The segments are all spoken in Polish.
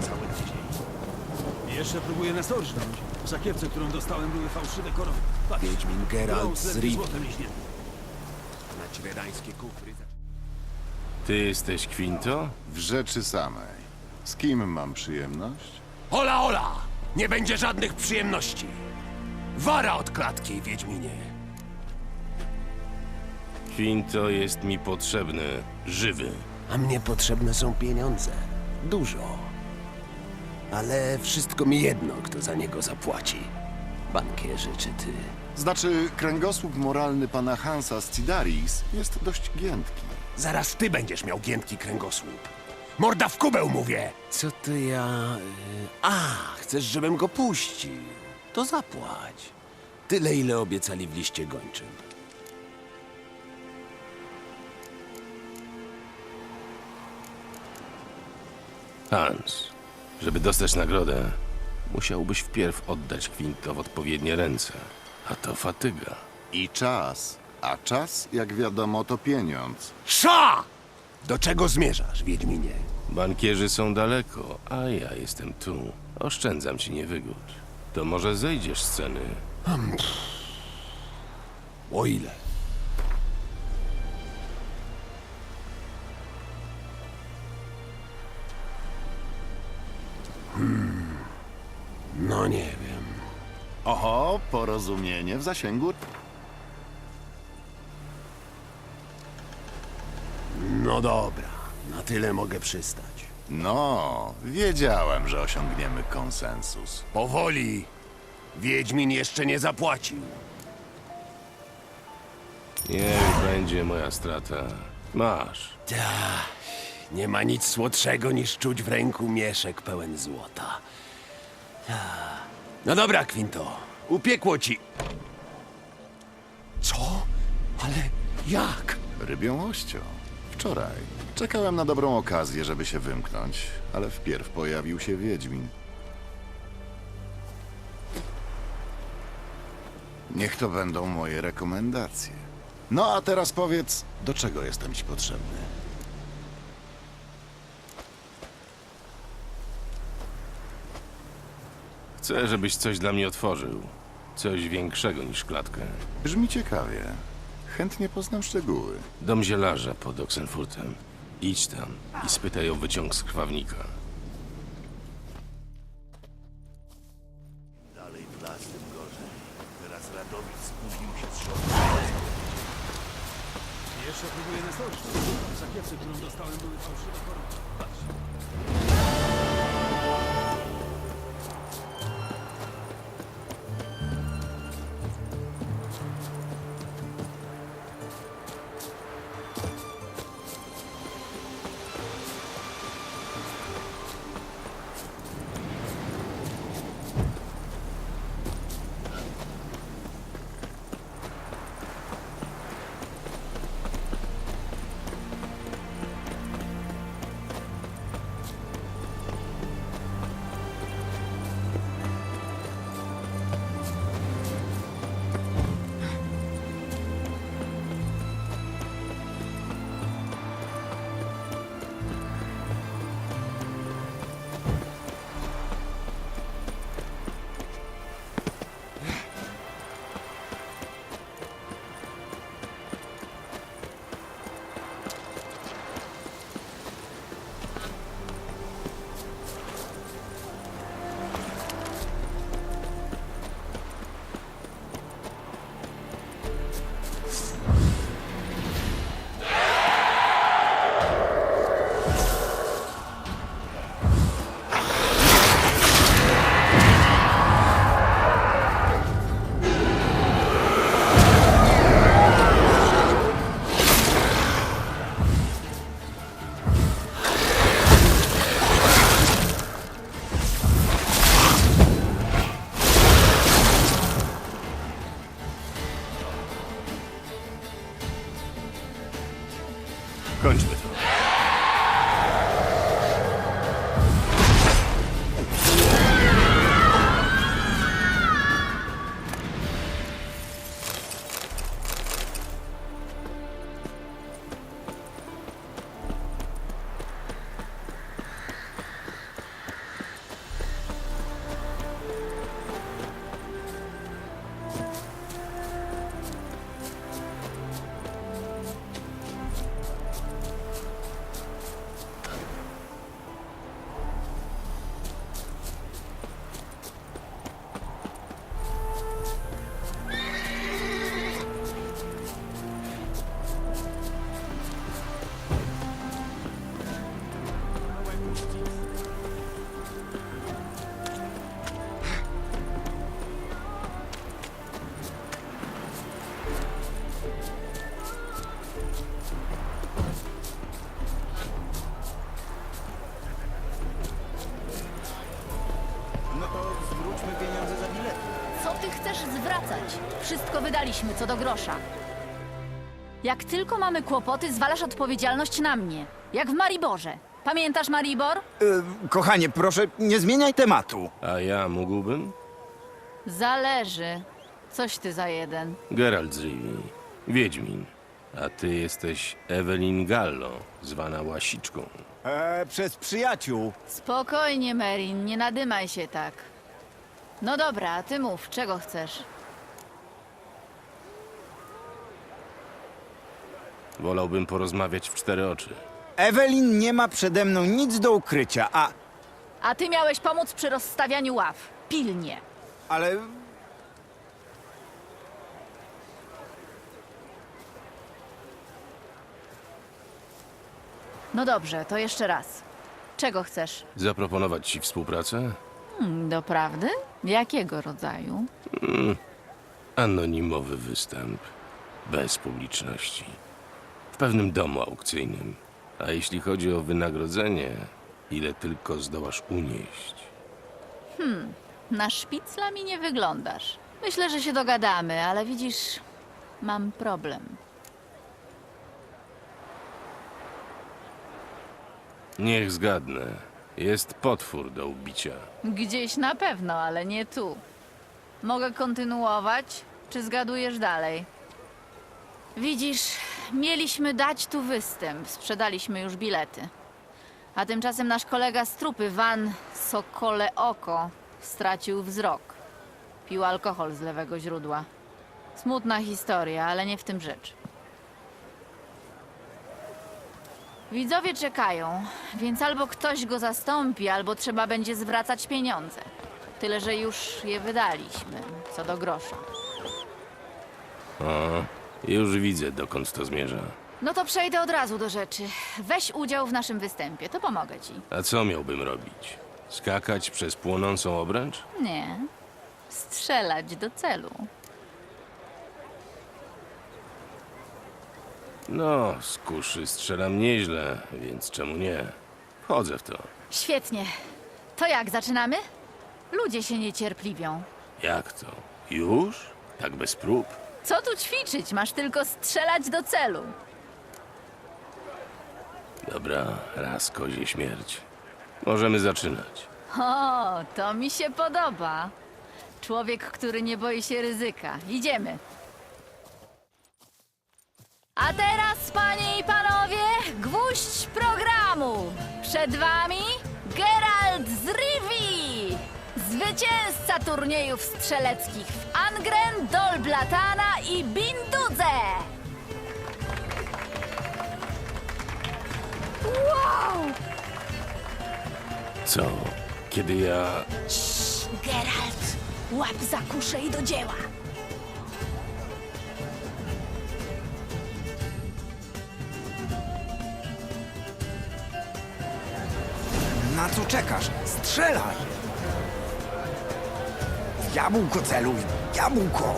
cały tydzień. Jeszcze próbuję nas orżnąć. W sakiewce, którą dostałem, były fałszywe korony. Patrz, Wiedźmin Geralt z Rivi. Na ćwierańskie kufry. Ty jesteś Quinto? W rzeczy samej. Z kim mam przyjemność? Ola, ola! Nie będzie żadnych przyjemności. Wara od klatki, Wiedźminie. Quinto jest mi potrzebny, żywy. A mnie potrzebne są pieniądze. Dużo. Ale wszystko mi jedno, kto za niego zapłaci. Bankierzy czy ty. Znaczy, kręgosłup moralny pana Hansa z Cidaris jest dość giętki. Zaraz ty będziesz miał giętki kręgosłup. Morda w kubeł mówię! Co ty ja... y, A, chcesz, żebym go puścił? To zapłać. Tyle, ile obiecali w liście gończym. Hans, żeby dostać nagrodę, musiałbyś wpierw oddać Quinto w odpowiednie ręce. A to fatyga. I czas. A czas, jak wiadomo, to pieniądz. Sza! Do czego zmierzasz, Wiedźminie? Bankierzy są daleko, a ja jestem tu. Oszczędzam ci niewygód. To może zejdziesz z ceny. O ile? No nie wiem. Oho, porozumienie w zasięgu. No dobra, na tyle mogę przystać. No, wiedziałem, że osiągniemy konsensus. Powoli. Wiedźmin jeszcze nie zapłacił. Niech będzie moja strata. Masz. Ta, nie ma nic słodszego niż czuć w ręku mieszek pełen złota. Ta. No dobra, Quinto. Upiekło ci. Co? Ale jak? Rybią ością. Wczoraj. Czekałem na dobrą okazję, żeby się wymknąć, ale wpierw pojawił się Wiedźmin. Niech to będą moje rekomendacje. No a teraz powiedz, do czego jestem ci potrzebny? Chcę, żebyś coś dla mnie otworzył. Coś większego niż klatkę. Brzmi ciekawie. Chętnie poznam szczegóły. Dom zielarza pod Oxenfurtem. Idź tam i spytaj o wyciąg z krwawnika. Dalej w las, tym gorzej. Teraz Radowid spóźnił się z żołdem. Jeszcze próbuję nas orżnąć. W sakiewce, którą dostałem, były fałszywe korony. Wszystko wydaliśmy co do grosza. Jak tylko mamy kłopoty, zwalasz odpowiedzialność na mnie. Jak w Mariborze. Pamiętasz Maribor? Y, kochanie, proszę, nie zmieniaj tematu. A ja mógłbym? Zależy. Coś ty za jeden. Geralt z Rivii, Wiedźmin. A ty jesteś Evelyn Gallo, zwana Łasiczką. E, przez przyjaciół. Spokojnie, Merin, nie nadymaj się tak. No dobra, a ty mów, czego chcesz? Wolałbym porozmawiać w cztery oczy. Ewelin nie ma przede mną nic do ukrycia, a... A ty miałeś pomóc przy rozstawianiu ław. Pilnie. ale... No dobrze, to jeszcze raz. Czego chcesz? Zaproponować ci współpracę? Hmm, Doprawdy? Jakiego rodzaju? Anonimowy występ. Bez publiczności. Pewnym domu aukcyjnym. A jeśli chodzi o wynagrodzenie, ile tylko zdołasz unieść. Na szpicla mi nie wyglądasz. Myślę, że się dogadamy, ale widzisz, mam problem. Niech zgadnę. Jest potwór do ubicia. Gdzieś na pewno, ale nie tu. Mogę kontynuować, czy zgadujesz dalej? Widzisz, mieliśmy dać tu występ, sprzedaliśmy już bilety. A tymczasem nasz kolega z trupy, Van Sokole Oko, stracił wzrok. Pił alkohol z lewego źródła. Smutna historia, ale nie w tym rzecz. Widzowie czekają, więc albo ktoś go zastąpi, albo trzeba będzie zwracać pieniądze. Tyle, że już je wydaliśmy, co do grosza. O, już widzę, dokąd to zmierza. No to przejdę od razu do rzeczy. Weź udział w naszym występie, to pomogę ci. A co miałbym robić? Skakać przez płonącą obręcz? Nie. Strzelać do celu. No, z kuszy strzelam nieźle, więc czemu nie? Wchodzę w to. Świetnie. To jak, zaczynamy? Ludzie się niecierpliwią. Jak to? Już? Tak bez prób? Co tu ćwiczyć? Masz tylko strzelać do celu. Dobra, raz kozie śmierć. Możemy zaczynać. O, to mi się podoba. Człowiek, który nie boi się ryzyka. Idziemy. A teraz, panie i panowie, gwóźdź programu. Przed wami Geralt z Rivii, zwycięzca turniejów strzeleckich w Angren, Dolblatana i Bindudze. Wow! Co? Kiedy ja... Geralt, łap za kuszę i do dzieła. Na co czekasz? Strzelaj! Jabłko celuj! Jabłko!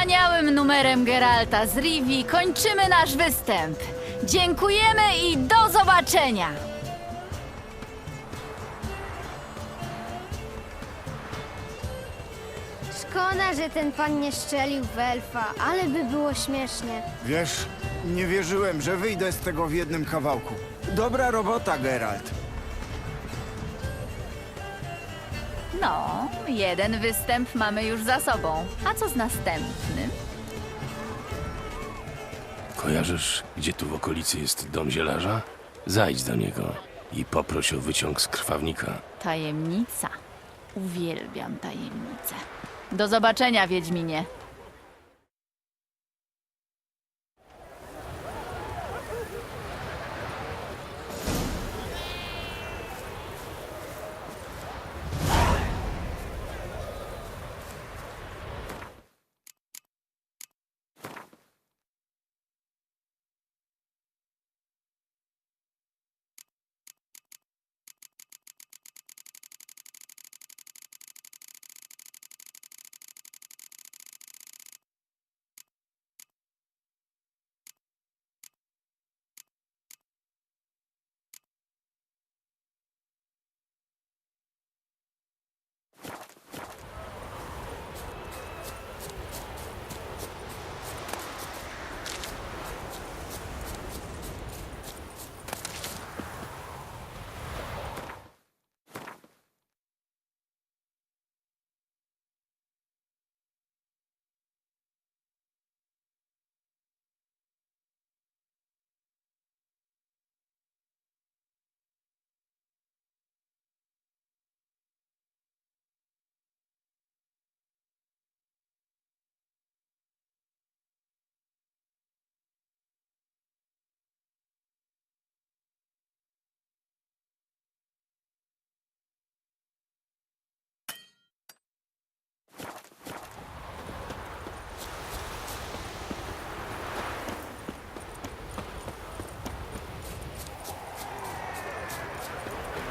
Wspaniałym numerem Geralta z Rivi kończymy nasz występ. Dziękujemy i do zobaczenia! Szkoda, że ten pan nie szczelił w elfa, ale by było śmiesznie. Wiesz, nie wierzyłem, że wyjdę z tego w jednym kawałku. Dobra robota, Geralt. No, jeden występ mamy już za sobą. A co z następnym? Kojarzysz, gdzie tu w okolicy jest dom zielarza? Zajdź do niego. i poproś o wyciąg z krwawnika. Tajemnica. Uwielbiam tajemnice. Do zobaczenia, Wiedźminie.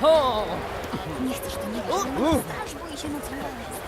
Nie chcesz to nie wiesz, że nas straż boi się nocą stać.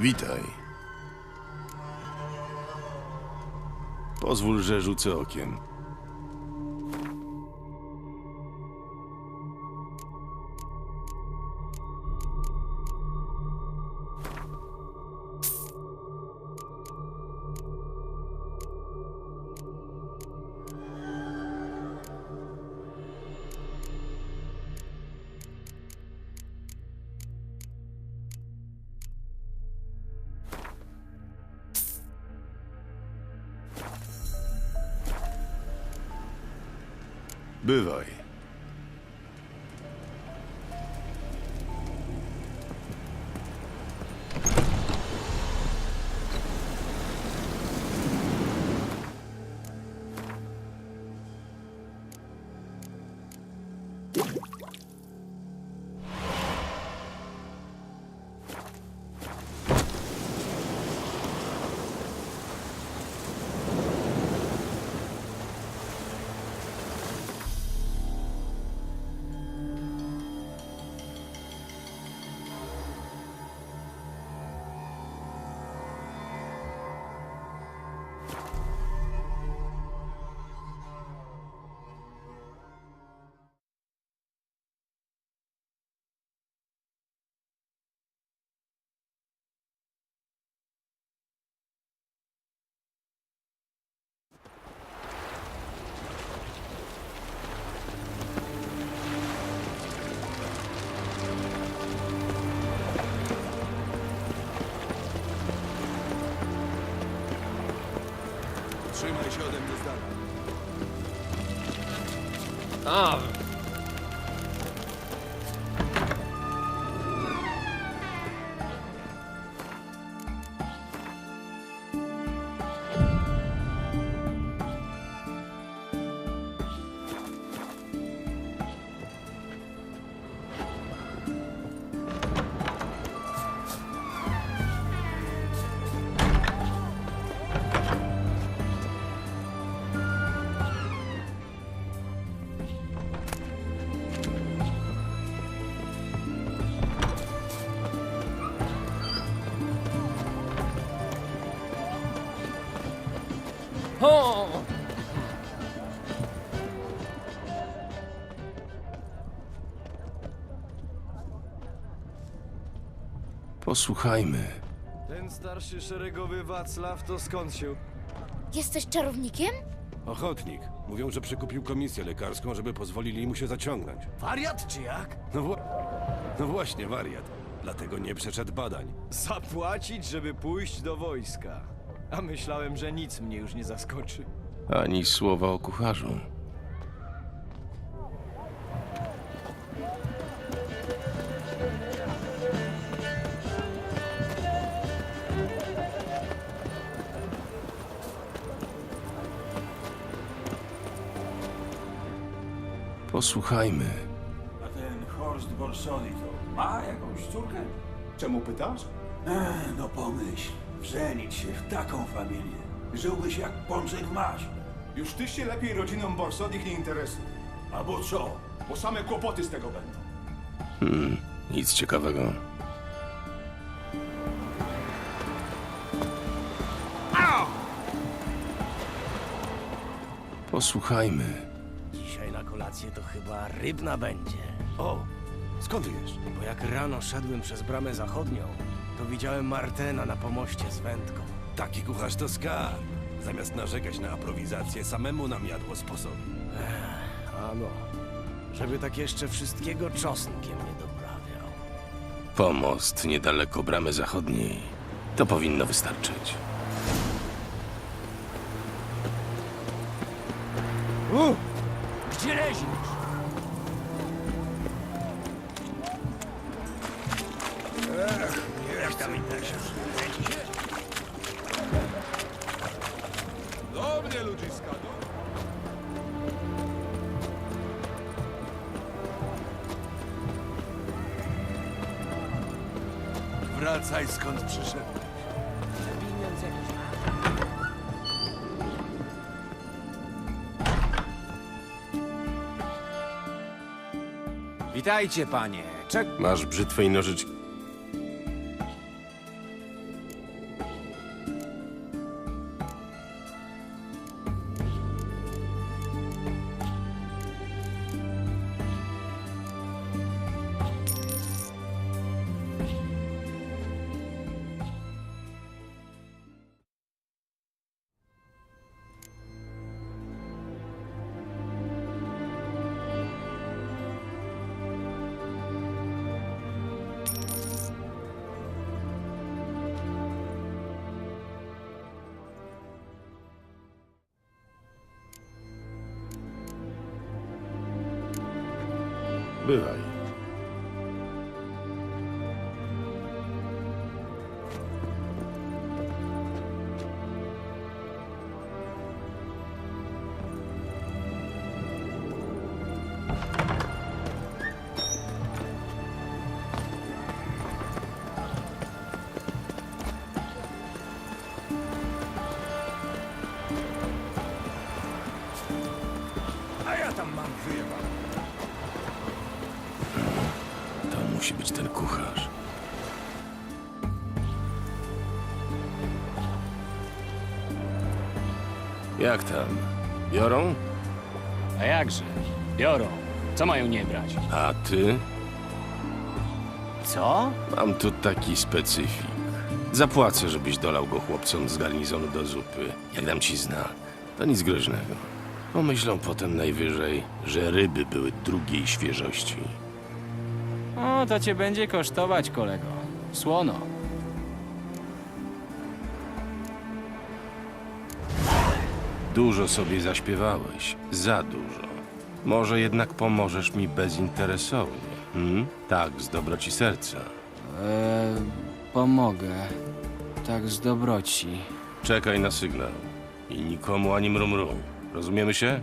Witaj. Pozwól, że rzucę okiem. Bywaj. Trzymaj się ode mnie z dala. O! Posłuchajmy. Ten starszy szeregowy Wacław to skąd się... Jesteś czarownikiem? Ochotnik. Mówią, że przekupił komisję lekarską, żeby pozwolili mu się zaciągnąć. Wariat czy jak? No, wła- no właśnie, wariat. Dlatego nie przeszedł badań. Zapłacić, żeby pójść do wojska. A myślałem, że nic mnie już nie zaskoczy. Ani słowa o kucharzu. Posłuchajmy. A ten Horst Borsody to ma jakąś córkę? Czemu pytasz? Ech, no pomyśl, żenić się w taką familię. Żyłbyś jak pączek masz. Już ty się lepiej rodziną Borsodich nie interesuj. Albo co? Bo same kłopoty z tego będą. Nic ciekawego. Posłuchajmy. Kolację to chyba rybna będzie. O, skąd wiesz? Bo jak rano szedłem przez bramę zachodnią, to widziałem Martena na pomoście z wędką. Taki kucharz to skarb. Zamiast narzekać na aprowizację, samemu nam jadło sposobi. Ano, żeby tak jeszcze wszystkiego czosnkiem nie doprawiał. Pomost niedaleko bramy zachodniej. To powinno wystarczyć. Gdzie Productions. Witajcie, panie. Czek... Masz brzytwę i nożyczki. Bywaj. Jak tam? Biorą? A jakże? Biorą. Co mają nie brać? A ty? Co? Mam tu taki specyfik. Zapłacę, żebyś dolał go chłopcom z garnizonu do zupy. Jak dam ci znak, to nic groźnego. Pomyślą potem najwyżej, że ryby były drugiej świeżości. O, to cię będzie kosztować, kolego. Słono. Dużo sobie zaśpiewałeś, za dużo. Może jednak pomożesz mi bezinteresownie, hmm? Tak, z dobroci serca. Eee, pomogę. Tak z dobroci. Czekaj na sygnał. I nikomu ani mrumru. Rozumiemy się?